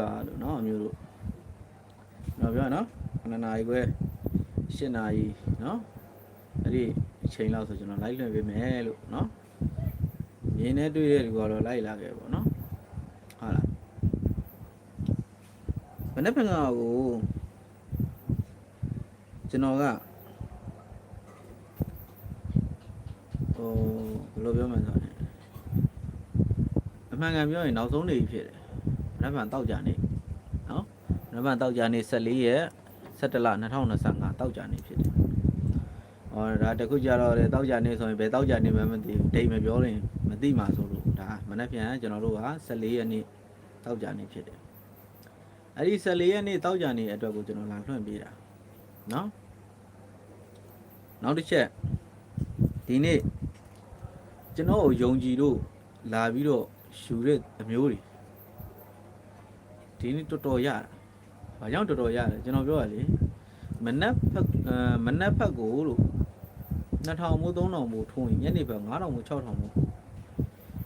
ပါလို့เนาะအမျိုးတို့တော့ပြောရနော်9နာရီခွဲ10နာရီเนาะအဲ့ဒီအချိန်လောက်ဆိုကျွန်တော် live လွှင့်ပေးမယ်လို့เนาะမြင်နေတွေ့တဲ့လူကတော့ live လာခဲ့ပေါ့เนาะဟုတ်လားမနေ့ကကိုကျွန်တော်ကဟိုဘယ်လိုပြောမှန်းဆိုရင်အမှန်ကန်ပြောရင်နောက်ဆုံးနေပြီဖြစ်တယ်မ နေ့ကတောက်ကြနေနော်မနေ့ကတောက်ကြနေ14ရက်17လ2025တောက်ကြနေဖြစ်တယ်ဟောဒါတခုကြတော့လေတောက်ကြနေဆိုရင်ဘယ်တောက်ကြနေမှမသိဘူးဒိတ်မပြောရင်မသိမှာဆိုလို့ဒါမနေ့ပြန်ကျွန်တော်တို့က14ရက်နေ့တောက်ကြနေဖြစ်တယ်အဲ့ဒီ14ရက်နေ့တောက်ကြနေအတွက်ကိုကျွန်တော်လာလွှင့်ပေးတာနော်နောက်တစ်ချက်ဒီနေ့ကျွန်တော်ကိုယုံကြည်လို့လာပြီးတော့ယူတဲ့အမျိုးတွေ ဒီနေ့တော်တော်ရတာ။ဘာကြောင့်တော်တော်ရလဲကျွန်တော်ပြောရလေမနက်ဖက်မနက်ဖက်ကိုလို့2000မို့3000မို့ထုံးရင်ညနေဖက်9000မို့6000မို့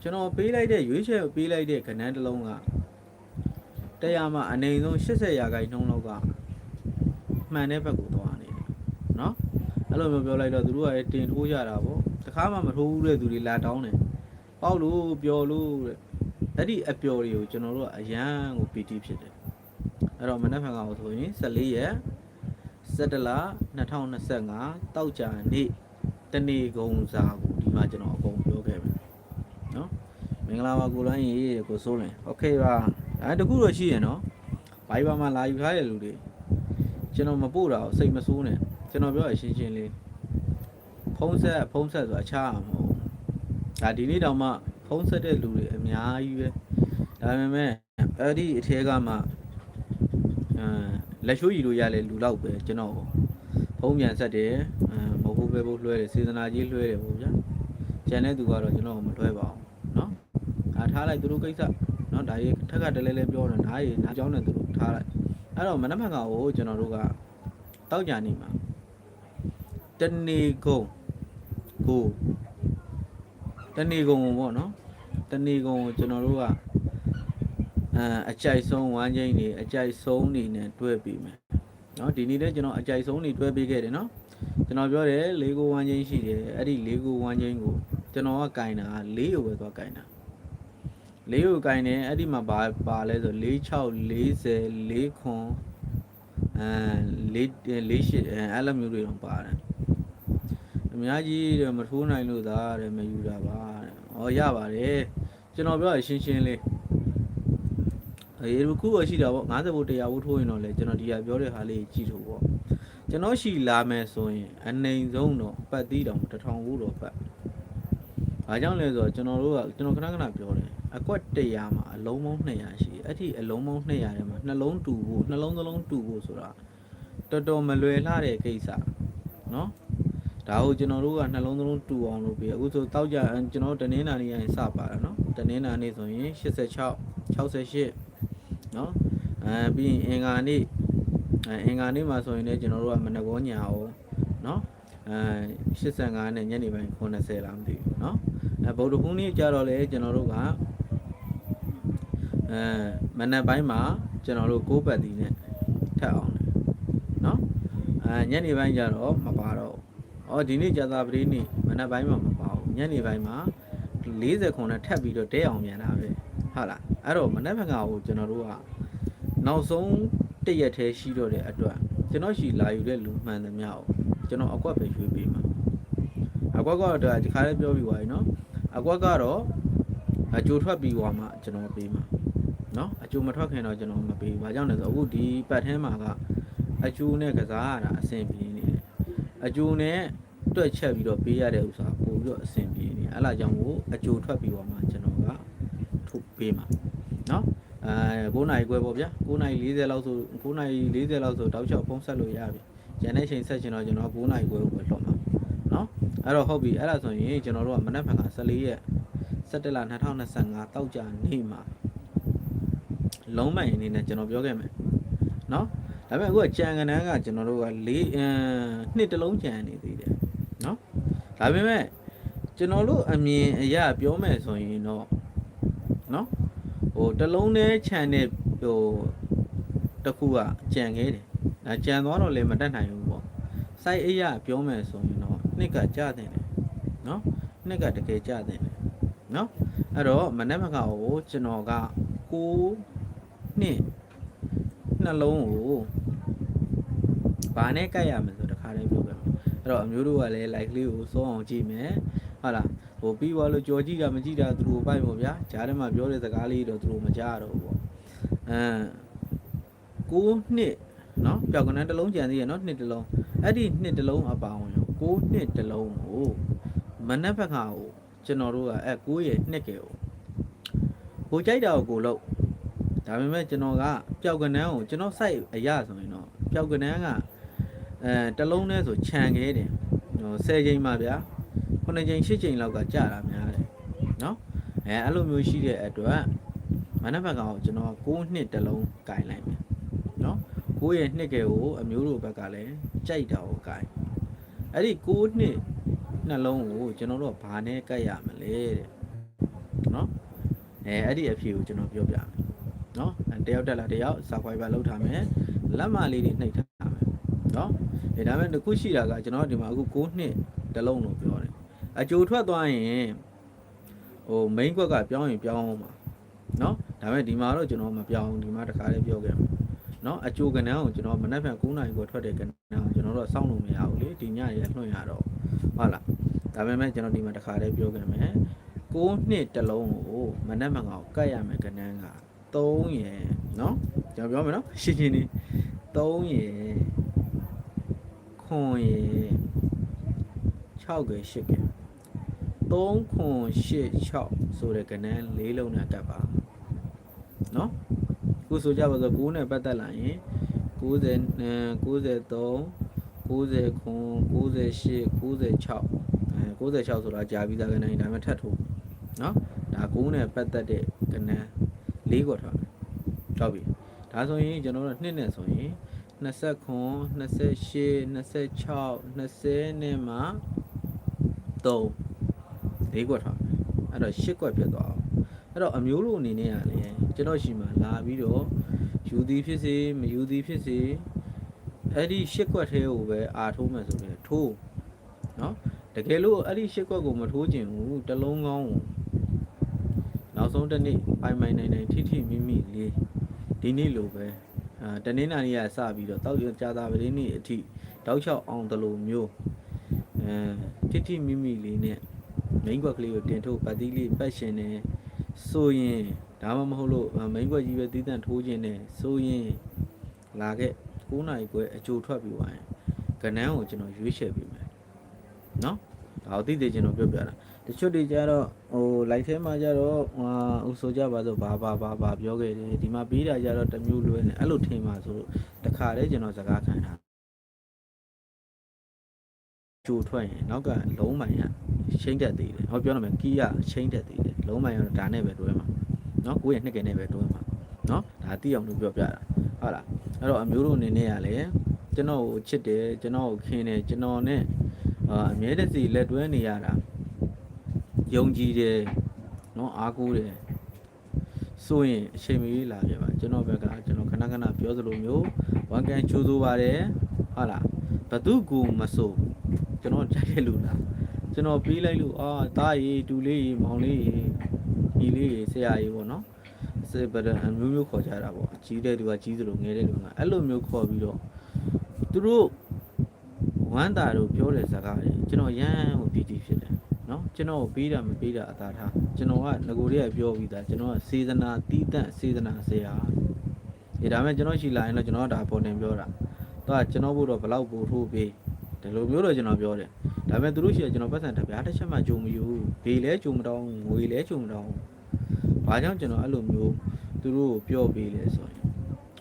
ကျွန်တော်ပေးလိုက်တဲ့ရွေးချယ်ပေးလိုက်တဲ့ကဏ္ဍတစ်လုံးကတရားမှာအနေဆုံး80ရာခိုင်နှုန်းလောက်ကမှန်တဲ့ဘက်ကိုသွားနေတယ်နော်အဲ့လိုမျိုးပြောလိုက်တော့သူတို့ကတင်ထိုးကြတာပေါ့တခါမှမထိုးဘူးတဲ့သူတွေလာတောင်းတယ်ပေါက်လို့ပျော်လို့တဲ့ အဲ့ဒီအပျော်တွေကိုကျွန်တော်တို့ကအရန်ကိုပီတိဖြစ်တယ်အဲ့တော့မနက်ဖြန်ကဆိုရင်14ရက်17လ2025တောက်ကြနေ့တနေ့ကုံစာကိုဒီမှာကျွန်တော်အကုန်ပြောခဲ့မယ်နော်မင်္ဂလာပါကိုလိုင်းရေကိုစိုးလင်โอเคပါအဲတခုတော့ရှိရနော်ဘိုင်ဘာမှာလာယူထားတဲ့လူတွေကျွန်တော်မပို့တာကိုစိတ်မဆိုးနဲ့ကျွန်တော်ပြောရရှင်းရှင်းလေးဖုံးဆက်ဖုံးဆက်ဆိုတာအခြားမှာမဟုတ်ဘူးဒါဒီနေ့တောင်မှဖုံး ဆက်တဲ့လူတွေအများကြီးပဲဒါပေမဲ့အဲ့ဒီအထဲကမှအဲလက်ရှိုးရီလို့ရလဲလူတော့ပဲကျွန်တော်ဖုံးပြန်ဆက်တယ်အဲမဟုတ်ဘူးပဲဖို့လွှဲတယ်စေတနာကြီးလွှဲတယ်ပေါ့ဗျာကျန်တဲ့သူကတော့ကျွန်တော်မလွှဲပါဘူးเนาะအားထားလိုက်သူတို့ကိစ္စเนาะဒါရေးထက်ကတလဲလဲပြောတယ်နားရီနားကြောင်းနဲ့သူတို့ထားလိုက်အဲ့တော့မနက်ဖြန်ကကိုကျွန်တော်တို့ကတောက်ကြနေမှာတနေကုန်ကိုတနေကုန်ကိုပေါ့နော် တနေကုန်ကိုကျွန်တော်တို့ကအဲအကြိုက်ဆုံးဝမ်းချင်းနေအကြိုက်ဆုံးနေနဲ့တွဲပြီးမယ်เนาะဒီနေ့လည်းကျွန်တော်အကြိုက်ဆုံးနေတွဲပေးခဲ့တယ်เนาะကျွန်တော်ပြောတယ်၄ကိုဝမ်းချင်းရှိတယ်အဲ့ဒီ၄ကိုဝမ်းချင်းကိုကျွန်တော်ကကင်တာ၄ကိုပဲသွားကင်တာ၄ကိုကင်တယ်အဲ့ဒီမှာပါပါလဲဆို4 6 40 4ခွန်အဲ4 4 8အဲအဲ့လိုမျိုးတွေတော့ပါတယ်အများကြီးတဲ့မထိုးနိုင်လို့သာတဲ့မယူတာပါတဲ့။ ဩရပါတယ်။ကျွန်တော်ပြောရရှင်းရှင်းလေး။အေးခုပဲရှိတာပေါ့50ဘုတ်100ဘုတ်ထိုးရင်တော့လေကျွန်တော်ဒီကပြောတဲ့ဟာလေးကြည့်ထုတ်ပေါ့။ကျွန်တော်ရှိလာမယ်ဆိုရင် အနေဆုံးတော့ပတ်သီးတောင်1000ဘုတ်တော့ပတ်။ဘာကြောင့်လဲဆိုတော့ကျွန်တော်တို့ကကျွန်တော်ခဏခဏပြောတယ်။အကွက်100မှာအလုံးပေါင်း200ရှိတယ်။အဲ့ဒီအလုံးပေါင်း200ထဲမှာနှလုံးတူဖို့နှလုံးသလုံးတူဖို့ဆိုတာတော်တော်မလွယ်လှတဲ့ကိစ္စ။နော်။ ဒါကိုကျွန်တော်တို့ကနှလုံးသလုံးတူအောင်လုပ်ပြီးအခုဆိုတောက်ကြကျွန်တော်တို့တနင်္လာနေ့ရရင်စပါတာเนาะတနင်္လာနေ့ဆိုရင်86 68เนาะအဲပြီးရင်အင်္ဂါနေ့အဲအင်္ဂါနေ့မှာဆိုရင်လည်းကျွန်တော်တို့ကမနက်ကောညာအောင်เนาะအဲ85နဲ့ညနေပိုင်း90လားမသိဘူးเนาะအဲဗုဒ္ဓဟူးနေ့ကြတော့လေကျွန်တော်တို့ကအဲမနက်ပိုင်းမှာကျွန်တော်တို့6ပတ်တီနဲ့ထပ်အောင်တယ်เนาะအဲညနေပိုင်းကြတော့မပါတော့ဘူး ။ အော်ဒီနေ့ကြာသာပတိနေ့မနက်ပိုင်းမှာမပါဘူး။ညနေပိုင်းမှာ40ခုနဲ့ထပ်ပြီးတော့တဲအောင်မြန်တာပဲ။ဟုတ်လား။အဲ့တော့မနက်ဖြန်ကကိုကျွန်တော်တို့ကနောက်ဆုံးတရက်သေးရှိတော့တဲ့အတွက်ကျွန်တော်ရှိလာယူတဲ့လူမှန်သမျှကိုကျွန်တော်အကွက်ပဲရွေးပေးမှာ။အကွက်ကတော့ဒီခါလေးပြောပြီးသွားပြီနော်။အကွက်ကတော့အကျိုးထွက်ပြီးသွားမှကျွန်တော်ပေးမှာ။နော်အကျိုးမထွက်ခင်တော့ကျွန်တော်မပေးဘူး။ဘာကြောင့်လဲဆိုတော့အခုဒီပတ်ထဲမှာကအကျိုးနဲ့ကစားရတာအဆင်ပြေနေတယ်။ အကျိုးနဲ့တွက်ချက်ပြီးတော့ပေးရတဲ့ဥစ္စာပို့ပြီးတော့အဆင်ပြေနေအဲ့လာကြောင့်ကိုအကျိုးထွက်ပြီးတော့မှကျွန်တော်ကထုတ်ပေးမှာเนาะအဲ9နိုင်ခွဲပေါ့ဗျာ9နိုင်40လောက်ဆို9နိုင်40လောက်ဆိုတောက်ချောက်ဖုံးဆက်လို့ရပြီကျန်တဲ့ချိန်ဆက်ချင်တော့ကျွန်တော်9နိုင်ခွဲကိုပဲလွှတ်မှာเนาะအဲ့တော့ဟုတ်ပြီအဲ့ဒါဆိုရင်ကျွန်တော်တို့ကမနက်ဖြန်က14ရက်17လ2025တောက်ကြနေ့မှာလုံးမိုင်အနေနဲ့ကျွန်တော်ပြောခဲ့မယ်เนาะ ဒါပေမဲ့အခုကကြံကနန်းကကျွန်တော်တို့က၄အင်းနှစ်တလုံးကြံနေသေးတယ်နော်ဒါပေမဲ့ကျွန်တော်တို့အမြင်အရပြောမယ်ဆိုရင်တော့နော်ဟိုတလုံးနဲ့ခြံနဲ့ဟိုတခုကကြံခဲ့တယ်ဒါကြံသွားတော့လည်းမတတ်နိုင်ဘူးပေါ့ site အရပြောမယ်ဆိုရင်တော့နှစ်ကကြတဲ့တယ်နော်နှစ်ကတကယ်ကြတဲ့တယ်နော်အဲ့တော့မနေ့မကကိုကျွန်တော်က6နှစ် နှလုံးကိုဘာနဲ့ကြိုက်ရမလဲဆိုတခါတည်းပြောပြမယ်အဲ့တော့အမျိုးတို့ကလည်း like လေးကိုစိုးအောင်ကြည့်မယ်ဟုတ်လားဟိုပြီးသွားလို့ကြော်ကြည့်တာမကြည့်တာသူတို့ပိုက်ပေါ့ဗျာဂျားထဲမှာပြောတဲ့စကားလေးတော့သူတို့မကြားတော့ဘူးပေါ့အဲ9နှစ်နော်ပျောက်ကနန်းတစ်လုံးကြံသေးရနော်နှစ်တစ်လုံးအဲ့ဒီနှစ်တစ်လုံးအပါဝင်ရော9နှစ်တစ်လုံးကိုမနက်ဘက်ကကိုကျွန်တော်တို့ကအဲ9ရဲ့နှစ်ကယ်ကိုကိုကြိုက်တာကိုကိုလို့ ဒါပေမဲ့ကျွန်တော်ကပျောက်ကနန်းကိုကျွန်တော်စိုက်အရဆိုရင်တော့ပျောက်ကနန်းကအဲတစ်လုံးနဲ့ဆိုခြံခဲတယ်ဟို10ချိန်ပါဗျာ9ချိန်10ချိန်လောက်ကကြာတာများတယ်နော်အဲအဲ့လိုမျိုးရှိတဲ့အတွက်မနက်ဘက်ကကိုကျွန်တော်9နှစ်တစ်လုံးကင်လိုက်မယ်နော်9ရဲ့နှစ်ကယ်ကိုအမျိုးတို့ဘက်ကလည်းကြိုက်တာကိုကင်အဲ့ဒီ9နှစ်နှလုံးကိုကျွန်တော်တို့ကဘာနဲ့ကတ်ရမလဲတဲ့နော်အဲအဲ့ဒီအဖြေကိုကျွန်တော်ပြောပြမယ် နော်အဲတယောက်တက်လာတယောက် subscriber လောက်ထားမယ်လက်မလေးတွေနှိပ်ထားမယ်နော်အဲဒါပေမဲ့တစ်ခုရှိတာကကျွန်တော်ဒီမှာအခု9နှစ်တစ်လုံးလို့ပြောတယ်အကြိုထွက်သွားရင်ဟို main ကွက်ကပြောင်းရင်ပြောင်းအောင်ပါနော်ဒါပေမဲ့ဒီမှာတော့ကျွန်တော်မပြောင်းဘူးဒီမှာတခါလေးပြောခဲ့မှာနော်အကြိုကနန်းကိုကျွန်တော်မနက်ဖြန်9နာရီကိုထွက်တဲ့ကနန်းကိုကျွန်တော်တို့စောင့်လို့မရဘူးလေဒီညရေလွှင့်ရတော့ဟုတ်လားဒါပေမဲ့ကျွန်တော်ဒီမှာတခါလေးပြောခဲ့မယ်9နှစ်တစ်လုံးကိုမနက်မှန်ကောင်ကတ်ရမယ်ကနန်းက 3ရယ်နော်ကျွန်တော်ပြောမယ်နော်ရှင်းရှင်းလေး3ရယ်ခွန်ရယ်6က8က3ခွန်8 6ဆိုတဲ့ကနန်း၄လုံးနဲ့ကတ်ပါနော်ခုဆိုကြပါစို့9နဲ့ပတ်သက်လာရင်90 93 90ခွန်98 96အဲ96ဆိုတာကြာပြီးသားကနန်းဒါပေမဲ့ထပ်ထိုးနော်ဒါ9နဲ့ပတ်သက်တဲ့ကနန်း ၄ခွက်ထားမယ်ဟုတ်ပြီဒါဆိုရင်ကျွန်တော်တို့နှစ်နဲ့ဆိုရင်20ခွန်28 26 20နဲ့မှ3၄ခွက်ထားမယ်အဲ့တော့10ခွက်ဖြစ်သွားအောင်အဲ့တော့အမျိုးလိုအနေနဲ့ကလည်းကျွန်တော်ရှိမှလာပြီးတော့ယူသည်ဖြစ်စေမယူသည်ဖြစ်စေအဲ့ဒီရှစ်ခွက်သေးကိုပဲအာထိုးမယ်ဆိုရင်ထိုးနော်တကယ်လို့အဲ့ဒီရှစ်ခွက်ကိုမထိုးခြင်းဘူးတစ်လုံးကောင်းကို နောက်ဆုံးတစ်နေ့ပိုင်ပိုင်နိုင်နိုင်ထိထိမိမိလေးဒီနေ့လိုပဲအာတနေ့နာနေ့ကစပြီးတော့တောက်ရကြာတာပရင်းနေ့အထိတောက်ချောက်အောင်တလို့မျိုးအဲထိထိမိမိလေးနဲ့မိန်းကွက်ကလေးကိုတင်ထုတ်ပတ်သီးလေးပတ်ရှင်နေဆိုရင်ဒါမှမဟုတ်လို့မိန်းကွက်ကြီးပဲတီးတန့်ထိုးခြင်းနဲ့ဆိုရင်လာခဲ့9နာရီခွဲအကြိုထွက်ပြီးသွားရင်ကနန်းကိုကျွန်တော်ရွေးချယ်ပေးမယ်နော်ဒါကိုသိသိကျွန်တော်ပြောပြတာ တချို့တွေကြတော့ဟို live ထဲမှာကြတော့ဟာဥဆိုကြပါဆိုဘာဘာဘာဘာပြောခဲ့တယ်ဒီမှာပေးတာကြတော့တစ်မျိုးလွဲနေအဲ့လိုထင်ပါဆိုလို့တခါတည်းကျွန်တော်စကားခံတာကြိုထွက်ရင်နောက်ကလုံးမိုင်ကချိန်တက်သေးတယ်ဟောပြောရမယ်ကီးကချိန်တက်သေးတယ်လုံးမိုင်ကတော့ဒါနဲ့ပဲတွဲမှာနော်ကိုယ့်ရဲ့နှစ်ကယ်နဲ့ပဲတွဲမှာနော်ဒါသိအောင်လို့ပြောပြတာဟုတ်လားအဲ့တော့အမျိုးတို့အနေနဲ့ကလည်းကျွန်တော်ကိုချစ်တယ်ကျွန်တော်ကိုခင်တယ်ကျွန်တော်နဲ့အာအမြဲတစေလက်တွဲနေရတာ ယုံကြည်တယ်နော်အားကိုးတယ်ဆိုရင်အချိန်မီလာပြပါကျွန်တော်ဘက်ကကျွန်တော်ခဏခဏပြောသလိုမျိုးဝန်ကန်ချိုးဆိုပါတယ်ဟုတ်လားဘသူကူမဆိုကျွန်တော်ကြိုက်တဲ့လူလားကျွန်တော်ပေးလိုက်လို့အာတားရီတူလေးရီမောင်လေးရီညီလေးရီဆရာကြီးပေါ့နော်စေဗဒအမျိုးမျိုးခေါ်ကြတာပေါ့ကြီးတဲ့သူကကြီးသလိုငယ်တဲ့လူကအဲ့လိုမျိုးခေါ်ပြီးတော့သူတို့ဝမ်းတာတို့ပြောတဲ့စကားတွေကျွန်တော်ရမ်းဟိုပီတိဖြစ်တယ် နော်ကျွန်တော်ကိုပေးတာမပေးတာအသာထားကျွန်တော်ကငကိုလေးကပြောပြီးသားကျွန်တော်ကစေတနာတီးတန့်စေတနာဆရာဒီဒါမဲ့ကျွန်တော်ရှိလာရင်တော့ကျွန်တော်ကဒါပေါ်တင်ပြောတာတော့ကျွန်တော်ဘုတော့ဘလောက်ပို့ထိုးပေးဒီလိုမျိုးတော့ကျွန်တော်ပြောတယ်ဒါပေမဲ့သူတို့ရှိရကျွန်တော်ပတ်စံတပြားတစ်ချက်မှကြုံမယူဘေးလဲကြုံမတောင်းငွေလဲကြုံမတောင်းဘာကြောင့်ကျွန်တော်အဲ့လိုမျိုးသူတို့ကိုပြောပေးလဲဆိုရင်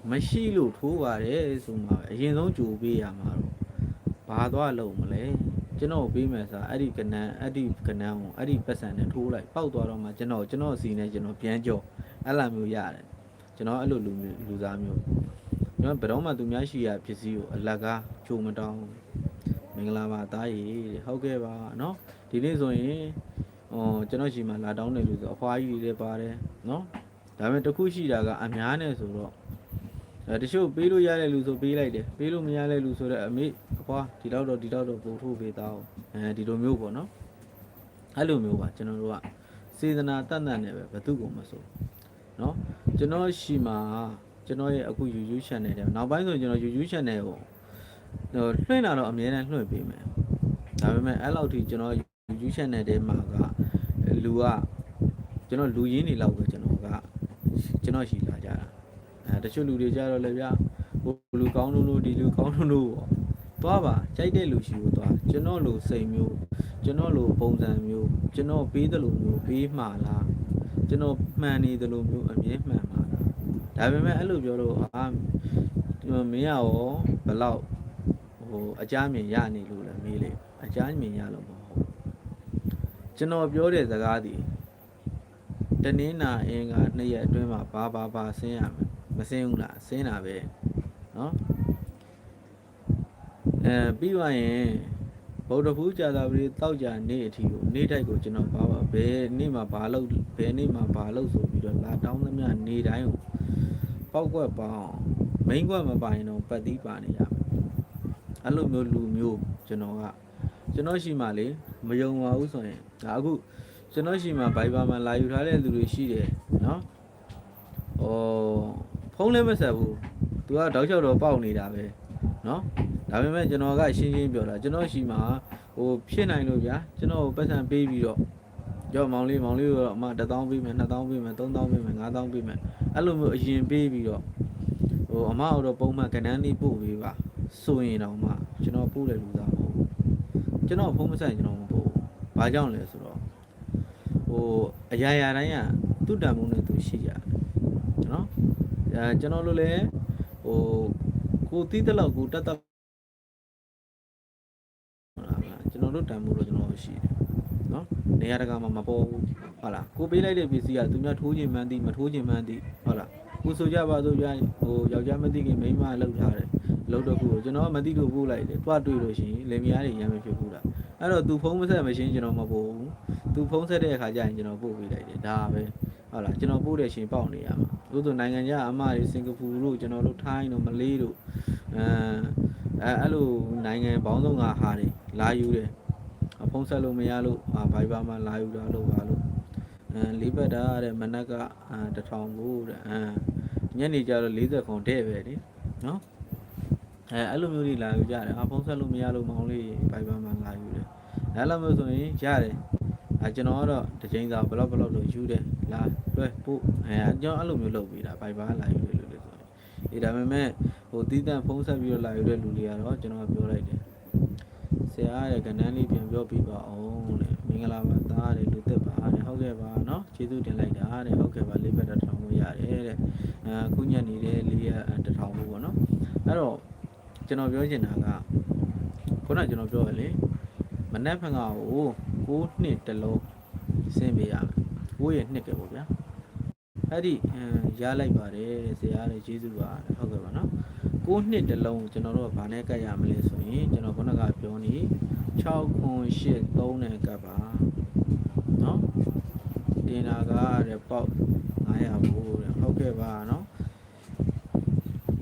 မရှိလို့ထိုးပါတယ်ဆိုမှအရင်ဆုံးကြိုပေးရမှာတော့ဘာသွားလုံးမလဲ ကျွန်တော်ပေးမယ်ဆိုအဲ့ဒီကနန်းအဲ့ဒီကနန်းကိုအဲ့ဒီပတ်စံနဲ့ထိုးလိုက်ပောက်သွားတော့မှကျွန်တော်ကျွန်တော်စီနဲ့ကျွန်တော်ပြန်ကြော်အဲ့လိုမျိုးရတယ်ကျွန်တော်အဲ့လိုလူမျိုးလူသားမျိုးကျွန်တော်ဘယ်တော့မှသူများရှိရပစ္စည်းကိုအလကားကြိုမတောင်းမင်္ဂလာပါသားရေဟုတ်ကဲ့ပါเนาะဒီနေ့ဆိုရင်ဟောကျွန်တော်ရှိမှလာတောင်းတယ်လို့ဆိုအဖွားကြီးတွေလည်းပါတယ်เนาะဒ ဒါပေမဲ့တစ်ခုရှိတာကအများနဲ့ဆိုတော့ အဲတချို့ပေးလို့ရတဲ့လူဆိုပေးလိုက်တယ်ပေးလို့မရတဲ့လူဆိုတော့အမေအဖွာဒီတော့တော့ဒီတော့တော့ပို့ထိုးပေးသားအောင်အဲဒီလိုမျိုးပေါ့နော်အဲ့လိုမျိုးပါကျွန်တော်တို့ကစေတနာတတ်တတ်နဲ့ပဲဘသူ့ကိုမဆိုနော်ကျွန်တော်ရှိမှာကျွန်တော်ရဲ့အခု YouTube channel တဲ့နောက်ပိုင်းဆိုကျွန်တော် YouTube channel ကိုဟိုလွှင့်လာတော့အများနဲ့လွှင့်ပေးမယ်ဒါပေမဲ့အဲ့လောက်ထိကျွန်တော် YouTube channel ထဲမှာကလူကကျွန်တော်လူရင်းနေလောက်ပဲကျွန်တော်ကကျွန်တော်ရှိလာကြတာ အဲတချို့လူတွေကြတော့လည်းဗျဟိုလူကောင်းလို့လို့ဒီလူကောင်းလို့လို့ပေါ့သွားပါကြိုက်တဲ့လူရှိလို့သွားကျွန်တော်လူစိတ်မျိုးကျွန်တော်လူပုံစံမျိုးကျွန်တော်ပေးတယ်လို့မျိုးပေးမှာလားကျွန်တော်မှန်နေတယ်လို့မျိုးအမြဲမှန်မှာလားဒါပေမဲ့အဲ့လိုပြောလို့အာမင်းရောဘလောက်ဟိုအကြမ်းမြင်ရနေလို့လည်းမေးလေအကြမ်းမြင်ရလို့မဟုတ်ဘူးကျွန်တော်ပြောတဲ့စကားဒီတနင်္လာအင်္ဂါနှစ်ရက်အတွင်းမှာဘာဘာဘာဆင်းရမယ် မဆင်းဘူးလားဆင်းတာပဲเนาะအဲပြီးသွားရင်ဗုဒ္ဓဖူးကြာသာပတိတောက်ကြနေ့အထိကိုနေ့တိုက်ကိုကျွန်တော်ပါပါဘယ်နေ့မှာဘာလုပ်ဘယ်နေ့မှာဘာလုပ်ဆိုပြီးတော့လာတောင်းသမျှနေတိုင်းကိုပောက်ကွက်ပေါင်းမိန်ကွက်မပိုင်တော့ပတ်သီးပါနေရမယ်အဲ့လိုမျိုးလူမျိုးကျွန်တော်ကကျွန်တော်ရှိမှလေမယုံပါဘူးဆိုရင်ဒါအခုကျွန်တော်ရှိမှဘိုင်ဘာမှာလာယူထားတဲ့လူတွေရှိတယ်နော်ဟော ဖုန်းလည်းမဆက်ဘူးသူကတောက်လျှောက်တော့ပေါက်နေတာပဲနော်ဒါပေမဲ့ကျွန်တော်ကရှင်းရှင်းပြောတာကျွန်တော်ရှိမှဟိုဖြစ်နိုင်လို့ဗျာကျွန်တော်ကိုပတ်စံပေးပြီးတော့ကြောက်မောင်လေးမောင်လေးကိုတော့အမ1000ပေးမယ်2000ပေးမယ်3000ပေးမယ်5000ပေးမယ်အဲ့လိုမျိုးအရင်ပေးပြီးတော့ဟိုအမတို့ပုံမှန်ကဏ္ဍလေးပို့ပေးပါဆိုရင်တော့မှကျွန်တော်ပို့တယ်လူသားမဟုတ်ဘူးကျွန်တော်ဖုန်းမဆိုင်ကျွန်တော်မပို့ဘူးဘာကြောင့်လဲဆိုတော့ဟိုအရာရာတိုင်းကသူ့တန်ဖိုးနဲ့သူရှိကြတယ်နော် အဲကျွန်တော်တို့လည်းဟိုကိုတီးတဲ့လောက်ကိုတတ်တတ်ကျွန်တော်တို့တန်ဖိုးတော့ကျွန်တော်ရှိတယ်နော်နေရာတကာမှာမပေါ်ဘူးဟုတ်လားကိုပေးလိုက်တဲ့ပစ္စည်းကသူများထိုးခြင်းမှန်းသည်မထိုးခြင်းမှန်းသည်ဟုတ်လားကိုဆိုကြပါစို့ကြာဟိုယောက်ျားမသိခင်မိန်းမလှုပ်ထားတယ်လှုပ်တော့ခုကျွန်တော်မသိလို့ပို့လိုက်တယ်တွားတွေ့လို့ရှိရင်လင်မယားတွေရမ်းမဖြစ်ဘူးလားအဲ့တော့ तू ဖုန်းမဆက်မရှင်းကျွန်တော်မပို့ဘူး तू ဖုန်းဆက်တဲ့အခါကျရင်ကျွန်တော်ပို့ပေးလိုက်တယ်ဒါပဲ ဟုတ်လားကျွန်တော်ပို့တဲ့ရှင်ပေါက်နေရမှာသို့သောနိုင်ငံခြားအမတွေစင်ကာပူတို့ကျွန်တော်တို့ထိုင်းတို့မလေးတို့အဲအဲအဲ့လိုနိုင်ငံပေါင်းစုံကဟာတွေလာယူတယ်ဖုန်းဆက်လို့မရလို့အာဘိုင်ဘာမှာလာယူတာလို့ပါလို့အဲလေးပတ်တာတဲ့မနက်ကအာတထောင်ဘူးတဲ့အဲညနေကျတော့40ခွန်တဲ့ပဲလေနော်အဲအဲ့လိုမျိုးတွေလာယူကြတယ်အာဖုန်းဆက်လို့မရလို့မောင်လေးဘိုင်ဘာမှာလာယူတယ်အဲ့လိုမျိုးဆိုရင်ရတယ် အဲကျွန်တော်ကတော့တစ်ချိန်စာဘလောက်ဘလောက်လို့ယူတယ်လာတွဲပို့အဲကျွန်တော်အဲ့လိုမျိုးလုပ်ပေးတာဘိုင်ဘာလာယူတယ်လို့လေဆိုရင်အေးဒါပေမဲ့ဟိုတီးတန့်ဖုန်းဆက်ပြီးတော့လာယူတဲ့လူတွေကတော့ကျွန်တော်ပြောလိုက်တယ်ဆရာရဲ့ကဏ္ဍလေးပြန်ပြောပြပါအောင်တဲ့မင်္ဂလာပါသားတဲ့လူသက်ပါတဲ့ဟုတ်ကဲ့ပါเนาะကျေးဇူးတင်လိုက်တာတဲ့ဟုတ်ကဲ့ပါလေးဘက်တစ်ထောင်လို့ရတယ်တဲ့အခုညနေလေးလေးရတစ်ထောင်လို့ပေါ့เนาะအဲ့တော့ကျွန်တော်ပြောချင်တာကခုနကကျွန်တော်ပြောရလေမနက်ဖန်ကကို 6နှစ်တလုံးဆင်းပေးရမယ်6ရဲ့နှစ်ကပေါ့ဗျာအဲ့ဒီရလိုက်ပါတယ်ဇရာလေးကျေးဇူးပါဟုတ်ကဲ့ပါနော်6နှစ်တလုံးကျွန်တော်တို့ကဘာနဲ့ကတ်ရမလဲဆိုရင်ကျွန်တော်ခုနကပြောနေ6ခွန်8 3နဲ့ကတ်ပါနော်တင်တာကတဲ့ပေါက်900ဘူးတဲ့ဟုတ်ကဲ့ပါနော်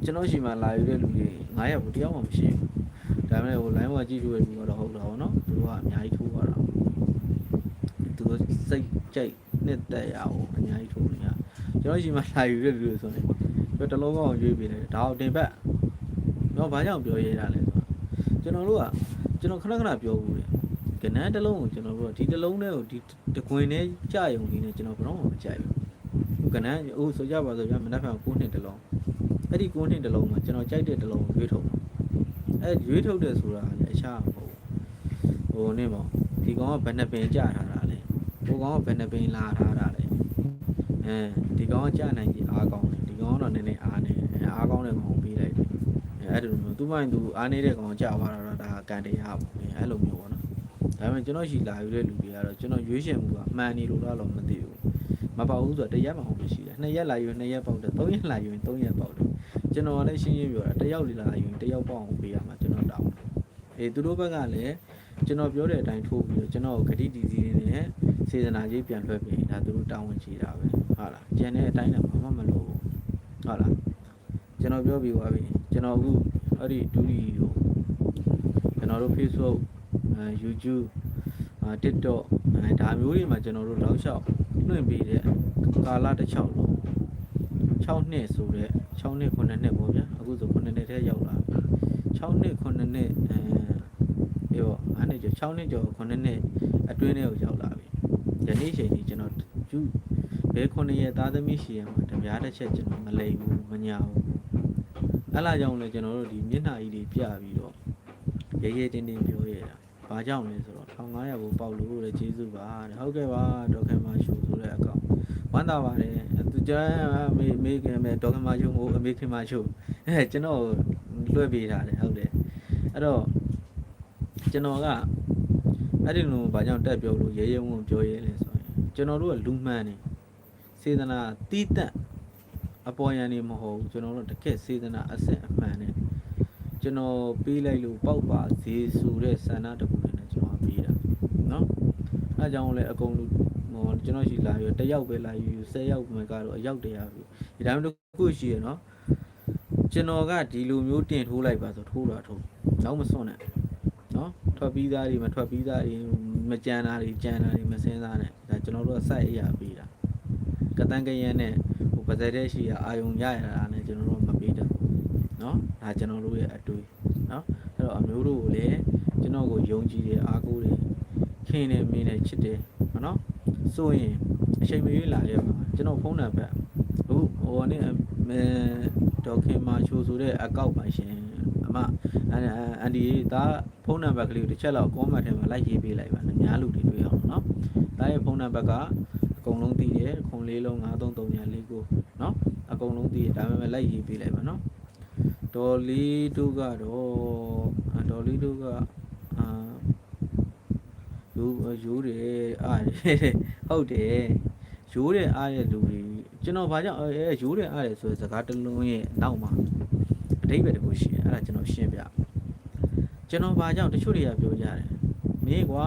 ကျွန်တော်ရှိမှလာယူတဲ့လူတွေ900ဘူးတယောက်မှမရှိဘူးဒါပေမဲ့ဟို line မှာကြည့်ရတဲ့လူကတော့ဟုတ်တာပေါ့နော်သူတို့ကအများကြီးထိုးပါတာ တို့စိတ်ကြိတ်နှစ်တက်ရအောင်အများကြီးထိုးနေရကျွန်တော်ရှိမှလာယူတဲ့လူတွေဆိုရင်ပြောတလုံးကောင်းရွေးပေးတယ်ဒါအောင်တင်ဘက်တော့ဘာကြောင့်ပြောရတာလဲဆိုတော့ကျွန်တော်တို့ကကျွန်တော်ခဏခဏပြောဘူးတယ်ကနန်းတစ်လုံးကိုကျွန်တော်တို့ကဒီတစ်လုံးနဲ့ကိုဒီတကွင်နဲ့ကြာယုံလေးနဲ့ကျွန်တော်ဘယ်တော့မှမကြိုက်ဘူးကနန်းအိုးဆိုကြပါဆိုပြမနက်ဖြန်9နှစ်တစ်လုံးအဲ့ဒီ9နှစ်တစ်လုံးမှာကျွန်တော်ကြိုက်တဲ့တစ်လုံးရွေးထုတ်အဲ့ရွေးထုတ်တယ်ဆိုတာလည်းအချားမဟုတ်ဟိုနေပေါ့ဒီကောင်ကဘယ်နှပင်ကြာထားတာလဲ ဟိုကောင်ကဘယ်နှပင်လာထားတာလဲအဲဒီကောင်ကကြာနိုင်ကြီးအားကောင်းတယ်ဒီကောင်ကတော့နည်းနည်းအားနေအားကောင်းတဲ့ကောင်ပေးလိုက်တယ်အဲ့လိုမျိုးသူ့မိုင်းသူအားနေတဲ့ကောင်ကြာသွားတာတော့ဒါကန်တရားပေါ့အဲ့လိုမျိုးပေါ့နော်ဒါပေမဲ့ကျွန်တော်ရှိလာယူတဲ့လူတွေကတော့ကျွန်တော်ရွေးချယ်မှုကမှန်နေလို့တော့မသိဘူးမပေါက်ဘူးဆိုတော့တရက်မှဟုတ်မရှိတယ်နှစ်ရက်လာယူနှစ်ရက်ပေါက်တယ်သုံးရက်လာယူရင်သုံးရက်ပေါက်တယ်ကျွန်တော်လည်းရှင်းရှင်းပြောတာတယောက်လာယူရင်တယောက်ပေါက်အောင်ပေးရမှာကျွန်တော်တောင်းအေးသူတို့ဘက်ကလည်းကျွန်တော်ပြောတဲ့အတိုင်းထိုးပြီးတော့ကျွန်တော်ဂတိတီစီနဲ့ စေတနာကြီးပြန်လွှဲပြီးဒါသူတို့တာဝန်ချတာပဲဟုတ်လားကျန်တဲ့အတိုင်းတော့ဘာမှမလို့ဘူးဟုတ်လားကျွန်တော်ပြောပြီးသွားပြီကျွန်တော်အခုအဲ့ဒီဒူဒီကိုကျွန်တော်တို့ Facebook အဲ YouTube အာ TikTok အဲဒါမျိုးတွေမှာကျွန်တော်တို့လောက်လျှောက်လွှင့်ပေးတဲ့ကာလတစ်ချောင်းလုံး6နှစ်ဆိုတဲ့6နှစ်9နှစ်ပေါ့ဗျာအခုဆို9နှစ်ထဲရောက်လာ6နှစ်9နှစ်အဲပြီးတော့အဲ့ဒီ6နှစ်ကျော်9နှစ်အတွင်းထဲကိုရောက်လာပြီ ယနေ့ချိန်ကြီးကျွန်တော်ယူဘဲ9ရက်သားသမီးရှိရမှာတပြားတစ်ချက်ကျွန်တော်မလိမ်ဘူးမညာဘူးအဲ့လာကြောင့်လည်းကျွန်တော်တို့ဒီမျက်နှာကြီးတွေပြပြီးတော့ရဲရဲတင်းတင်းပြောရတာဘာကြောင့်လဲဆိုတော့1500ကိုပေါက်လို့တဲ့ကျေးဇူးပါတဲ့ဟုတ်ကဲ့ပါဒေါက်ခင်မရှိုးဆိုတဲ့အကောင့်ဝမ်းသာပါတယ်သူကျမ်းမေမေခင်မေဒေါက်ခင်မရှိုးမို့အမေခင်မရှိုးအဲကျွန်တော်လွှဲပေးထားတယ်ဟုတ်တယ်အဲ့တော့ကျွန်တော်က အဲ့ဒီလိုဘာကြောင့်တက်ပြောလို့ရဲရဲဝံ့ပြောရဲလဲဆိုရင်ကျွန်တော်တို့ကလူမှန်နေစေတနာတီးတက်အပေါ်ယံနေမဟုတ်ဘူးကျွန်တော်တို့တကယ်စေတနာအစစ်အမှန်နဲ့ကျွန်တော်ပေးလိုက်လို့ပေါက်ပါဈေးဆိုတဲ့ဆန္ဒတစ်ခုနဲ့ကျွန်တော်ပေးတာเนาะအဲကြောင့်လည်းအကုန်လုံးဟိုကျွန်တော်ရှိလာပြီးတယောက်ပဲလာယူ10ယောက်မှကတော့အယောက်တရာပြီဒီတိုင်းတစ်ခုရှိရเนาะကျွန်တော်ကဒီလိုမျိုးတင်ထိုးလိုက်ပါဆိုထိုးတာထိုးနောက်မစွန့်နဲ့ နော်ထွက်ပြီးသားတွေမထွက်ပြီးသားတွေမကြမ်းတာတွေကြမ်းတာတွေမစင်းသားနဲ့ဒါကျွန်တော်တို့အစိုက်အရာပေးတာကတန်းကရဲနဲ့ဟိုပါဇက်တဲ့ရှိရအာယုံရရတာနဲ့ကျွန်တော်တို့မပေးတတ်ဘူးနော်ဒါကျွန်တော်တို့ရဲ့အတွေ့နော်အဲ့တော့အမျိုးတို့ကိုလည်းကျွန်တော်ကိုယုံကြည်တယ်အားကိုးတယ်ခင်တယ်မင်းတယ်ချစ်တယ်နော်ဆိုရင်အချိန်မရွေးလာခဲ့ပါကျွန်တော်ဖုန်းနံပါတ်ဟိုဟိုနဲ့အဲဒေါက်ခင်မာချိုဆိုတဲ့အကောက်ပါရှင် အမအန်အန်ဒီဒါဖုန်းနံပါတ်ကလေးကိုတစ်ချက်လောက် comment ထဲမှာလိုက်ရေးပေးလိုက်ပါနဲ့များလူတွေတွေ့အောင်နော်ဒါရဲ့ဖုန်းနံပါတ်ကအကုန်လုံးသိတယ်ခုံလေးလုံး933949နော်အကုန်လုံးသိတယ်ဒါပေမဲ့လိုက်ရေးပေးလိုက်ပါနော်ဒေါ်လီတို့ကတော့အာဒေါ်လီတို့ကအာယူယူတယ်အားတယ်ဟုတ်တယ်ယူတယ်အားတဲ့လူတွေကျွန်တော်ဘာကြောင့်အဲယူတယ်အားတယ်ဆိုတဲ့စကားတစ်လုံးရဲ့နောက်မှာအ ဓိပ္ပာယ်တစ်ခုရှိတယ်အဲ့ဒါကျွန်တော်ရှင်းပြကျွန်တော်ဘာကြောင့်တချို့တွေကပြောကြတယ်မင်းကွာ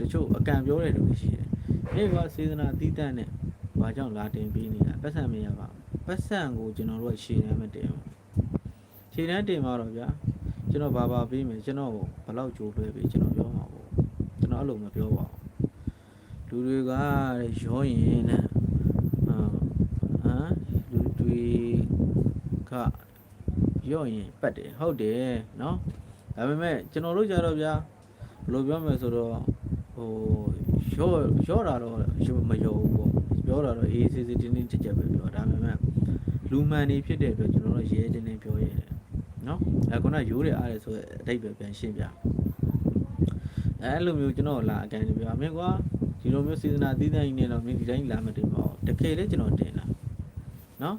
တချို့အကံပြောတဲ့လူတွေရှိတယ်မင်းကွာစေတနာတီးတန့်နဲ့ဘာကြောင့်လာတင်ပေးနေတာပတ်စံမရပါဘူးပတ်စံကိုကျွန်တော်တို့ကရှည်တန်းမတင်ဘူးရှည်တန်းတင်မှာတော့ဗျာကျွန်တော်ဘာဘာပေးမယ်ကျွန်တော်ဘယ်လောက်ကြိုးပဲပေးကျွန်တော်ပြောမှာပေါ့ကျွန်တော်အဲ့လိုမပြောပါဘူးလူတွေကတဲ့ရောရင်တဲ့အာဟမ်လူတွေက ရော့ရင်ပတ်တယ်ဟုတ်တယ်နော်ဒါပေမဲ့ကျွန်တော်တို့ကြတော့ဗျာဘယ်လိုပြောမလဲဆိုတော့ဟိုရော့ရော့တာတော့မရောဘူးပေါ့ပြောတာတော့အေးအေးဆေးဆေးတင်းတင်းကြပ်ကြပ်ပဲပြောဒါပေမဲ့လူမှန်နေဖြစ်တဲ့အတွက်ကျွန်တော်တို့ရဲတင်းတင်းပြောရတယ်နော်အဲခုနရိုးတယ်အားရဆိုတဲ့အတိတ်ပဲပြန်ရှင်းပြအဲလိုမျိုးကျွန်တော်လာအကန်နေပြောမင်းကွာဒီလိုမျိုးစေတနာသီးသန့်ကြီးနေတော့မင်းဒီတိုင်းလာမတင်ပါဘူးတကယ်လေကျွန်တော်တင်တာနော်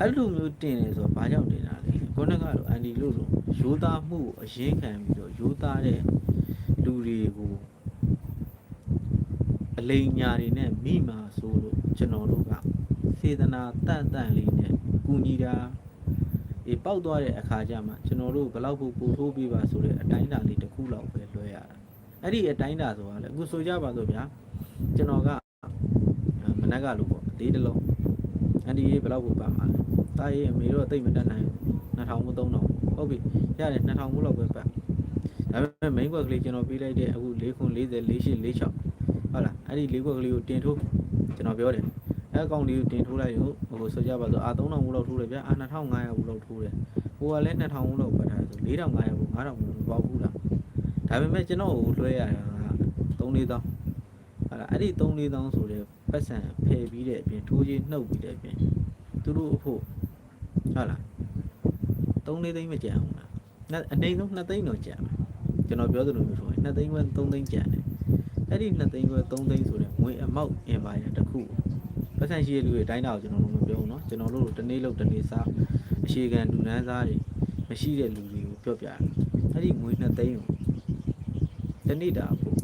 အဲ့လိုမျိုးတင်နေဆိုတော့ဘာကြောင့်တင်တာလဲခုနကတော့အန်ဒီလို့လို့ရိုးသားမှုကိုအရင်ခံပြီးတော့ရိုးသားတဲ့လူတွေကိုအလိမ်ညာတွေနဲ့မိမာဆိုလို့ကျွန်တော်တို့ကစေတနာတန့်တန့်လေးနဲ့ကူညီတာအေးပေါက်သွားတဲ့အခါကျမှကျွန်တော်တို့ဘလောက်ပို့ပို့ထိုးပေးပါဆိုတဲ့အတိုင်းအတာလေးတစ်ခုလောက်ပဲလွှဲရတာအဲ့ဒီအတိုင်းအတာဆိုတာလေအခုဆိုကြပါစို့ဗျာကျွန်တော်ကအာမနက်ကလို့ပေါ့အသေးတစ်လုံးအန်ဒီရေးဘလောက်ပို့ပါမှာလဲ တာရေးအမေတို့ကတိတ်မတက်နိုင်2000ဘူး3000ဟုတ်ပြီရတယ်2000ဘူးလောက်ပဲပတ်ဒါပေမဲ့ main ကွက်ကလေးကျွန်တော်ပေးလိုက်တဲ့အခု4ခွန်40 48 46ဟုတ်လားအဲ့ဒီ4ခွက်ကလေးကိုတင်ထိုးကျွန်တော်ပြောတယ်အဲအကောင့်လေးကိုတင်ထိုးလိုက်ရောဟိုဆိုကြပါစို့အာ3000ဘူးလောက်ထိုးတယ်ဗျာအာ2500ဘူးလောက်ထိုးတယ်ဟိုကလည်း2000ဘူးလောက်ပတ်ထားတယ်ဆို4500ဘူး9000ဘူးမပေါ့ဘူးလားဒါပေမဲ့ကျွန်တော်ကိုလွှဲရတာက3 4000ဟုတ်လားအဲ့ဒီ3 4000ဆိုတဲ့ပတ်စံဖယ်ပြီးတဲ့အပြင်ထိုးချင်းနှုတ်ပြီးတဲ့အပြင် သူတို့အဖို့ဟုတ်လား3 4သိန်းမကြံဘူးလားနှစ်အနေဆုံး2သိန်းတော့ကြံမယ်ကျွန်တော်ပြောသလိုမျိုးဆိုရင်2သိန်းခွဲ3သိန်းကြံတယ်အဲ့ဒီ2သိန်းခွဲ3သိန်းဆိုတဲ့ငွေအမောက်အင်ပါရတစ်ခုပတ်စံရှိတဲ့လူတွေအတိုင်းတော့ကျွန်တော်တို့မပြောဘူးเนาะကျွန်တော်တို့တနေ့လောက်တနေ့စားအရှိခံလူနန်းစားတွေမရှိတဲ့လူတွေကိုပြောပြတယ်အဲ့ဒီငွေ2သိန်းကိုတနေ့တာဖို့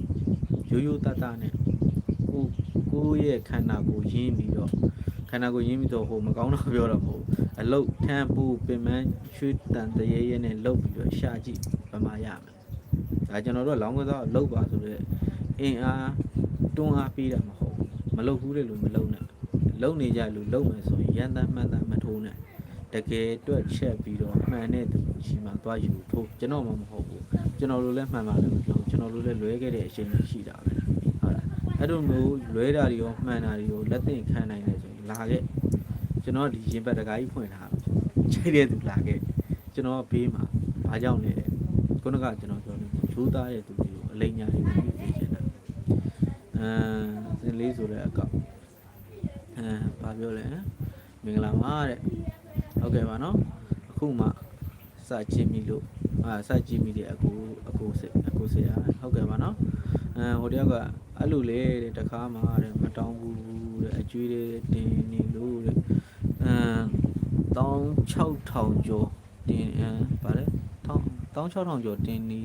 ရိုးရိုးသားသားနဲ့ကိုကိုရဲ့ခန္ဓာကိုရင်းပြီးတော့ ခန္ဓာကိုရင်းပြီးတော့ဟိုမကောင်းတော့ပြောတော့မဟုတ်ဘူးအလုတ်ထမ်းပူပင်မရွှေတန်တရေရဲနဲ့လုတ်ပြီးတော့ရှာကြည့်ဗမာရမယ်ဒါကျွန်တော်တို့လောင်းကစားလုတ်ပါဆိုတော့အင်အားတွန်းအားပေးတာမဟုတ်ဘူးမလုပ်ဘူးတဲ့လူမလုပ်နဲ့လုံနေကြလူလုံမယ်ဆိုရင်ရန်တမ်းမှန်တမ်းမထိုးနဲ့တကယ်တွက်ချက်ပြီးတော့မှန်တဲ့သူရှိမှသွားယူထိုးကျွန်တော်မှမဟုတ်ဘူးကျွန်တော်တို့လည်းမှန်ပါလည်းမပြောဘူးကျွန်တော်တို့လည်းလွဲခဲ့တဲ့အချိန်တွေရှိတာပဲဟုတ်လားအဲ့လိုမျိုးလွဲတာတွေရောမှန်တာတွေရောလက်သင့်ခံနိုင်တယ်ဆိုရင် လာခဲ့ကျွန်တော်ဒီရင်ပတ်တကားကြီးဖွင့်ထားတာချိတ်တဲ့သူလာခဲ့ကျွန်တော်ဘေးမှာဘာကြောင့်လဲခုနကကျွန်တော်ပြောနေရိုးသားတဲ့သူတွေကိုအလိညာတွေကိုပြုပေးချင်တာအဲစင်လေးဆိုတဲ့အကောက်အဲဘာပြောလဲမင်္ဂလာပါတဲ့ဟုတ်ကဲ့ပါနော်အခုမှစကြည့်မိလို့အာစကြည့်မိတဲ့အကူအကူစစ်အကူစစ်ရဟုတ်ကဲ့ပါနော် အဲဟိုတယောက်ကအဲ့လိုလေတဲ့တခါမှတဲ့မတောင်းဘူးတဲ့အကျွေးတွေတင်နေလို့တဲ့အဲ16000ကျော်တင်အဲဗါလဲ16000ကျော်တင်နေ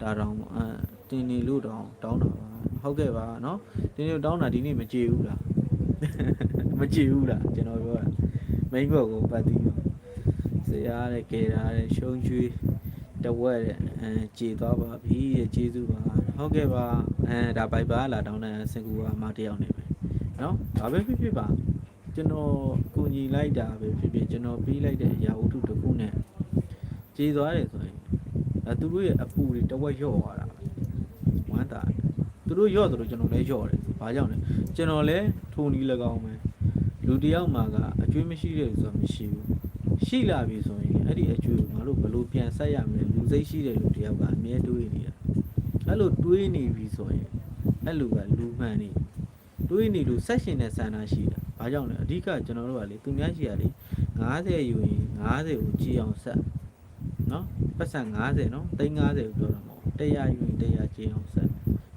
တာတောင်အဲတင်နေလို့တောင်တောင်းတာပါဟုတ်ကဲ့ပါနော်တင်နေလို့တောင်းတာဒီနေ့မကြည့်ဘူးလားမကြည့်ဘူးလားကျွန်တော်ပြောတာမိန်းဘောကိုပတ်ပြီးတော့ဆရာတဲ့ကေတာတဲ့ရှုံးချွေးတဝက်တဲ့အဲကြည်သွားပါပြီတဲ့ကျေးဇူးပါ ဟုတ်ကဲ့ပါအဲဒါဘိုက်ပါလာတောင်းတဲ့စင်ကူကမတယောက်နေပဲနော်ဒါပဲဖြစ်ဖြစ်ပါကျွန်တော်ကူညီလိုက်တာပဲဖြစ်ဖြစ်ကျွန်တော်ပြီးလိုက်တဲ့အရာဝတ္ထုတစ်ခုနဲ့ကြည်သွားတယ်ဆိုရင်အဲသူတို့ရဲ့အပူတွေတဝက်လျော့သွားတာပဲဝမ်းသာတယ်သူတို့လျော့တယ်လို့ကျွန်တော်လည်းလျော့တယ်ဘာကြောင့်လဲကျွန်တော်လည်းထိုနီး၎င်းပဲလူတစ်ယောက်မှာကအကျွေးမရှိတဲ့ဆိုတာမရှိဘူးရှိလာပြီဆိုရင်အဲ့ဒီအကျွေးကိုငါတို့ဘယ်လိုပြန်ဆက်ရမလဲလူစိတ်ရှိတဲ့လူတစ်ယောက်ကအမြဲတွေးနေတာ အဲ့လိုတွေးနေပြီဆိုရင်အဲ့လူကလူမှန်နေတွေးနေလို့ဆက်ရှင်တဲ့ဆန္ဒရှိတာဘာကြောင့်လဲအဓိကကျွန်တော်တို့ကလေသူများရှိရလေ90ယူရင်90ကိုကြည်အောင်ဆက်နော်ပတ်စံ90နော်350ကိုပြောတာမဟုတ်100ယူရင်100ကြည်အောင်ဆက်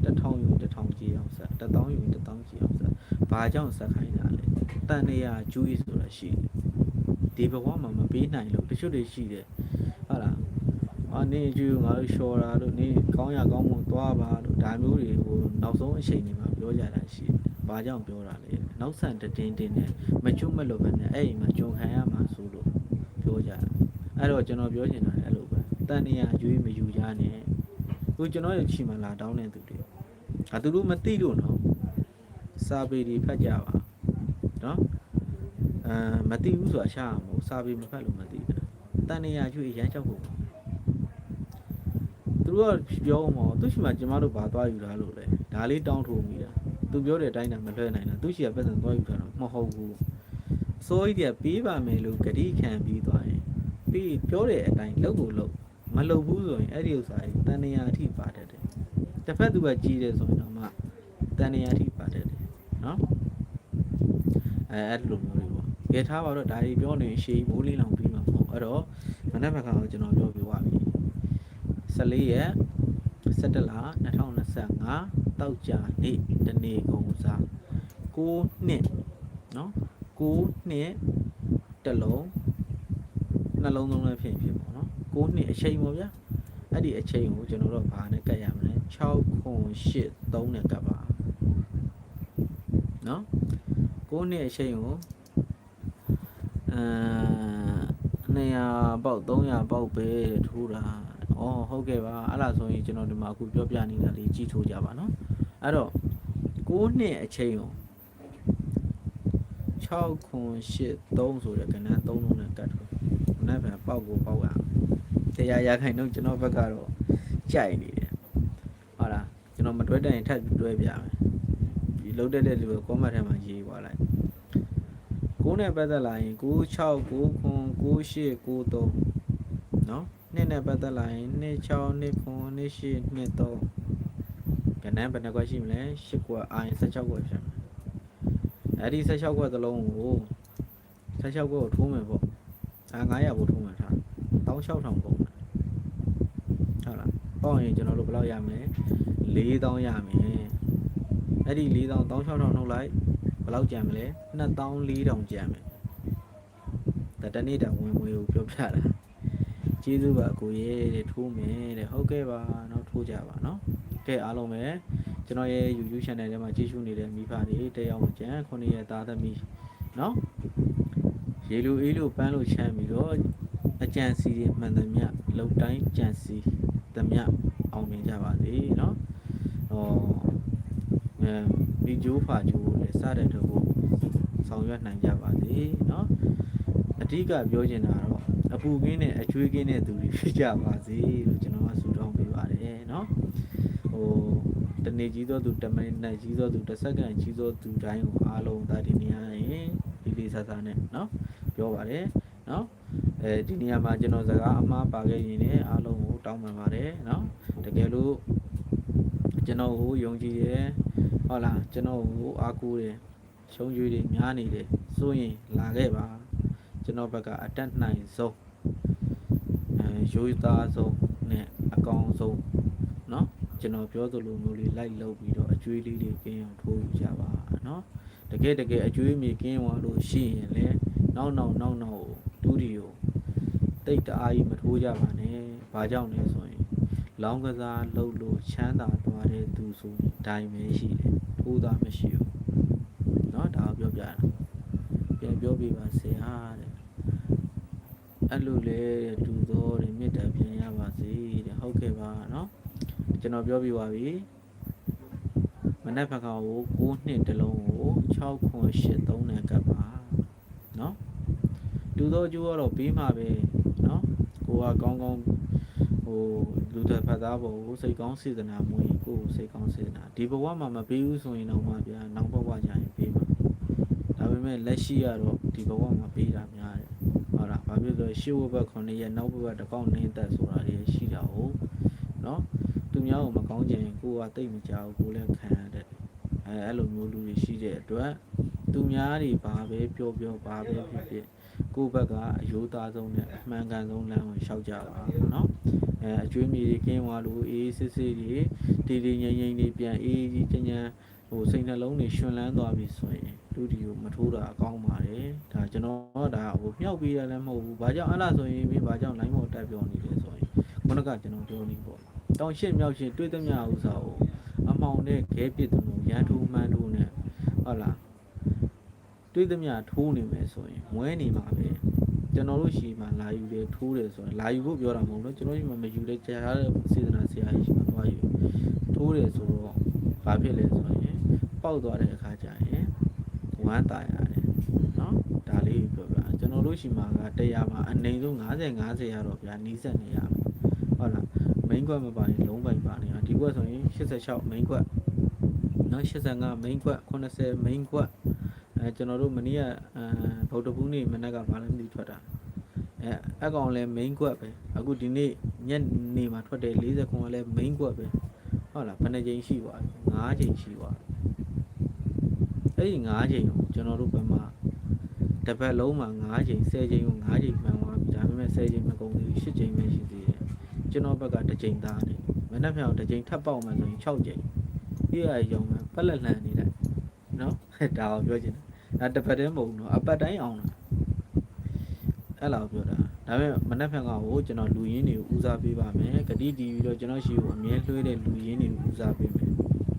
1000ယူရင်1000ကြည်အောင်ဆက်1000ယူရင်1000ကြည်အောင်ဆက်ဘာကြောင့်ဆက်ခိုင်းတာလဲတန်နေရကျူးကြီးဆိုတာရှိတယ်ဒီဘဝမှာမပေးနိုင်လို့တချို့တွေရှိတယ်ဟုတ်လားအာနေကျူးငါတို့ရှော်တာလို့နေကောင်းရကောင်းမွန် သွားပါလို့ဒါမျိုးတွေဟိုနောက်ဆုံးအချိန်တွေမှာပြောကြတာရှိတယ်ဘာကြောင့်ပြောတာလဲနောက်ဆန်တတင်းတင်းနဲ့မချွတ်မလို့ပဲနဲ့အဲ့ဒီမှာဂျုံခံရမှာဆိုလို့ပြောကြတာအဲ့တော့ကျွန်တော်ပြောချင်တာလည်းအဲ့လိုပဲတန်နေရကျွေးမယူကြနဲ့ဟိုကျွန်တော်ရဲ့ချီမလာတောင်းတဲ့သူတွေအာသူတို့မသိလို့နော်စာပေတွေဖတ်ကြပါနော်အာမသိဘူးဆိုတာရှားမှာမဟုတ်စာပေမဖတ်လို့မသိဘူးတန်နေရကျွေးရမ်းချောက်ဖို့ သူတို့ကပြောမှာသူရှိမှကျမတို့ဘာသွားယူတာလို့လဲဒါလေးတောင်းထိုးမိတာသူပြောတဲ့အတိုင်းတာမလွှဲနိုင်တာသူရှိရပတ်စံသွားယူတာတော့မဟုတ်ဘူးစိုးကြီးကပေးပါမယ်လို့ဂတိခံပြီးသွားရင်ပြီးပြောတဲ့အတိုင်းလုပ်ကိုလုပ်မလုပ်ဘူးဆိုရင်အဲ့ဒီဥစ္စာကြီးတန်နေရအထိပါတတ်တယ်တစ်ဖက်သူကကြီးတယ်ဆိုရင်တော့မှတန်နေရအထိပါတတ်တယ်နော်အဲအဲ့လိုမျိုးတွေပေါ့ကြည့်ထားပါတော့ဒါတွေပြောနေရှေးမိုးလေးလောင်ပြီးမှာမဟုတ်အဲ့တော့မနေ့ကကတော့ကျွန်တော်ပြောပြသွားပြီ 14ရက်17လ2025တောက်ကြနေ့တနေ့ကုန်စား9နှစ်နော်9နှစ်တစ်လုံးနှလုံးသုံးလည်းဖြစ်ဖြစ်ပေါ့နော်9နှစ်အချိန်ပေါ့ဗျာအဲ့ဒီအချိန်ကိုကျွန်တော်တို့ဘာနဲ့ကတ်ရမလဲ6ခွန်8 3နဲ့ကတ်ပါနော်9နှစ်အချိန်ကိုအဲ 200ပေါက်300ပေါက်ပဲထိုးတာဩဟုတ်ကဲ့ပါအဲ့ဒါဆိုရင်ကျွန်တော်ဒီမှာအခုပြောပြနေတာလေးကြည့်ထိုးကြပါနော်အဲ့တော့9နှစ်အချိန်ကို6ခွန်8 3ဆိုတဲ့ကဏ္ဍ3လုံးနဲ့ကတ်ထိုးခုနကပေါက်ကိုပေါက်ရတရားရခိုင်တော့ကျွန်တော်ဘက်ကတော့ကြိုက်နေတယ်ဟုတ်လားကျွန်တော်မတွဲတတ်ရင်ထပ်ပြီးတွဲပြမယ်ဒီလုံးတက်တဲ့လူကို comment ထဲမှာရေးသွားလိုက် 9နဲ့ပတ်သက်လာရင်9 6 9ခွန်9 8 9 3เนาะနှစ်နဲ့ပတ်သက်လာရင်နှစ်6နှစ်ခွန်နှစ်8နှစ်3ကဏ္ဍဘယ်နှခွက်ရှိမလဲ10ခွက်အိုင်16ခွက်ဖြစ်မယ်အဲ့ဒီ16ခွက်သလုံးကို16ခွက်ကိုထိုးမယ်ပေါ့အာ900ကိုထိုးမယ်ထား16000ပုံမယ်ဟုတ်လားပေါ့ရင်ကျွန်တော်တို့ဘယ်လောက်ရမလဲ4000ရမယ်အဲ့ဒီ4000 16000နှုတ်လိုက်ဘ ယ်လောက်ကြံမလဲ2400ကြံမယ်ဒါတနေ့တာဝင်ဝင်ကိုပြောပြတာကျေးဇူးပါအကိုရဲ့တဲ့ထိုးမယ်တဲ့ဟုတ်ကဲ့ပါနောက်ထိုးကြပါနော်ကဲအားလုံးပဲကျွန်တော်ရဲ့ YouTube channel ထဲမှာကြည့်ရှုနေတဲ့မိဘတွေတယောက်မှကြံခုနှစ်ရဲ့သားသမီးနော်ရေလိုအေးလိုပန်းလိုချမ်းပြီးတော့အကြံစီတွေမှန်သမျှလုံတိုင်းကြံစီသမျှအောင်မြင်ကြပါစေနော်ဟောအဲ မိဂျိုးဖာဂျိုးလည်းစတဲ့တို့ကိုဆောင်ရွက်နိုင်ကြပါစေเนาะအဓိကပြောချင်တာကတော့အပူကင်းနဲ့အကျွေးကင်းတဲ့သူတွေဖြစ်ကြပါစေလို့ကျွန်တော်ကဆုတောင်းပေးပါတယ်เนาะဟိုတနေ့ကြီးသောသူတမိနစ်ကြီးသောသူတစ်စက္ကန့်ကြီးသောသူတိုင်းကိုအားလုံးဒါဒီနေရာရင်ဒီလေးစားစားနဲ့เนาะပြောပါတယ်เนาะအဲဒီနေရာမှာကျွန်တော်စကားအမှားပါခဲ့ရင်လည်းအားလုံးကိုတောင်းပန်ပါတယ်เนาะတကယ်လို့ ကျွန်တော်ကိုယုံကြည်တယ် ဟုတ်လားကျွန်တော်ကိုအားကိုးတယ်ရှုံးရွေးတွေများနေတယ်ဆိုရင်လာခဲ့ပါကျွန်တော်ဘက်ကအတက်နိုင်ဆုံးအဲရိုးသားဆုံးနဲ့အကောင်ဆုံးเนาะကျွန်တော်ပြောသလိုမျိုးလေးလိုက်လုပ်ပြီးတော့အကျွေးလေးတွေကင်းအောင်ထိုးယူကြပါเนาะတကယ်တကယ်အကျွေးမြေကင်းသွားလို့ရှိရင်လည်းနောက်နောက်နောက်နောက်တူဒီကိုတိတ်တအားကြီးမထိုးကြပါနဲ့ဘာကြောင့်လဲဆိုရင် လောင်းကစားလှုပ်လို့ချမ်းသာသွားတဲ့သူဆိုရင်ဒိုင်ပဲရှိ တယ်ထိုးသားမရှိဘူးเนาะဒါကိုပြောပြတာပြန်ပြောပြပါစေဟာတဲ့အဲ့လိုလေတူတော်တဲ့မေတ္တာပြန်ရပါစေတဲ့ဟုတ်ကဲ့ပါเนาะကျွန်တော်ပြောပြပါပြီမနက်ဖက်ကောင်ကို9နှစ်တလုံးကို6ခွန်8 3နဲ့ကပ်ပါเนาะတူတော်ကျိုးကတော့ပြီးမှပဲเนาะကိုကကောင်းကောင်း ဟိုလူတွေဖတ်သားဖို့ကိုစိတ်ကောင်းစေတနာမွေး ကိုယ်စိတ်ကောင်းစေတနာဒီဘဝမှာမပေးဘူးဆိုရင်တော့မှဗျာနောက်ဘဝကျရင်ပေးမှာဒါပေမဲ့လက်ရှိကတော့ဒီဘဝမှာပေးတာများတယ်ဟုတ်လားဘာဖြစ်လို့လဲရှေ့ဘဝ9ရက်နောက်ဘဝတစ်ကောက်နေသက်ဆိုတာတွေရှိတာဟုတ်နော်သူများကိုမကောင်းချင်ရင်ကိုကတိတ်မကြောက်ကိုလည်းခံရတဲ့အဲအဲ့လိုမျိုးလူတွေရှိတဲ့အတွက်သူများတွေဘာပဲပြောပြောဘာပဲဖြစ်ဖြစ်ကိုယ့်ဘက်ကအယိုးသားဆုံးနဲ့အမှန်ကန်ဆုံးလမ်းကိုရှောက်ကြပါနော် အဲအကျွေးမြေတွေကင်းသွားလို့အေးစစ်စစ်တွေတီတီငိမ့်ငိမ့်တွေပြန်အေးကြီးချမ်းချမ်းဟိုစိတ်နှလုံးတွေရှင်လန်းသွားပြီဆိုရင်လူဒီကိုမထိုးတာအကောင်းပါတယ်ဒါကျွန်တော်ဒါဟိုမြောက်ပေးရလည်းမဟုတ်ဘူးဘာကြောင့်အဲ့လားဆိုရင်မင်းဘာကြောင့်လိုင်းမော်တက်ပြောနေလဲဆိုရင်ခုနကကျွန်တော်ပြောနေပေါ့တောင်ရှစ်မြောက်ရှစ်တွေးသမျှဥစ္စာကိုအမောင်နဲ့ခဲပစ်သူမျိုးရန်ထိုးမှန်းထိုးနဲ့ဟုတ်လားတွေးသမျှထိုးနေမယ်ဆိုရင်မွဲနေမှာပဲ ကျွန်တော်တို့ရှိမှလာယူတယ်ထိုးတယ်ဆိုရင်လာယူဖို့ပြောတာမဟုတ်ဘူးကျွန်တော်ရှိမှမယူတဲ့ကြားတဲ့စေတနာဆရာကြီးရှိမှသွားယူထိုးတယ်ဆိုတော့ဘာဖြစ်လဲဆိုရင်ပေါက်သွားတဲ့အခါကျရင်ဝမ်းตายရတယ်เนาะဒါလေးပြောပြကျွန်တော်တို့ရှိမှကတရားမှာအနိုင်ဆုံး90 90ရတော့ဗျာနီးစက်နေရမယ်ဟုတ်လား main ကွက်မပါရင်လုံးပိုင်ပါနေတာဒီကွက်ဆိုရင်86 main ကွက်เนาะ85 main ကွက်80 main ကွက်အဲကျွန်တော်တို့မနေ့ကအဲ ဗုဒ္ဓဘူးနေ့မနေ့ကဘာလဲမသိထွက်တာအဲအကောင်လည်း main ကွက်ပဲအခုဒီနေ့ညနေမှာထွက်တဲ့40ခွန်ကလည်း main ကွက်ပဲဟုတ်လားဘယ်နှကြိမ်ရှိသွားပြီ9ကြိမ်ရှိသွားပြီအဲ့ဒီ9ကြိမ်ကိုကျွန်တော်တို့ဘယ်မှာတစ်ပတ်လုံးမှာ9ကြိမ်10ကြိမ်ကို9ကြိမ်မှန်သွားပြီဒါပေမဲ့10ကြိမ်မကုန်သေးဘူး10ကြိမ်ပဲရှိသေးတယ်ကျွန်တော်ဘက်ကတစ်ကြိမ်သားနေမနေ့ဖြောင်တစ်ကြိမ်ထပ်ပေါက်မှဆိုရင်6ကြိမ်ဒီအရုံမှပက်လက်လှန်နေတယ်နော်ဒါကိုပြောချင်တယ် ဒါတစ်ပတ်တည်းမဟုတ်ဘူးနော်အပတ်တိုင်းအောင်တာအဲ့လောက်ပြောတာဒါပေမဲ့မနှက်ဖက်ကဟိုကျွန်တော်လူရင်းတွေကိုဦးစားပေးပါမယ်ဂတိတီပြီးတော့ကျွန်တော်ရှိကိုအမြဲလွှဲတဲ့လူရင်းတွေကိုဦးစားပေးမယ်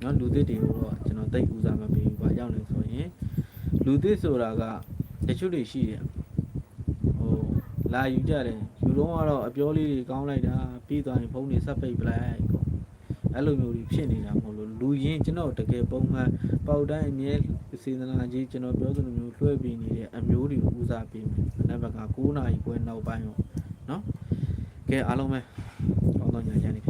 နော်လူသစ်တွေကိုတော့ကျွန်တော်တိတ်ဦးစားမပေးဘူးပါရောက်နေဆိုရင်လူသစ်ဆိုတာကတချို့တွေရှိတယ်ဟိုလာယူကြတယ်ယူတော့ကတော့အပြောလေးတွေကောင်းလိုက်တာပြီးသွားရင်ဖုန်းတွေဆက်ပိတ်ပလိုက် အဲ့လိုမျိုးတွေဖြစ်နေတာမဟုတ်လို့လူရင်းကျွန်တော်တကယ်ပုံမှန်ပေါက်တိုင်းအမြဲစေတနာကြီးကျွန်တော်ပြောသလိုမျိုးလွှဲပေးနေတဲ့အမျိုးတွေကိုဦးစားပေးမယ်။နောက်ဘက်က9နာရီခွဲနောက်ပိုင်းရောနော်။ကဲအားလုံးပဲကောင်းသောညချမ်းလေးဖြစ်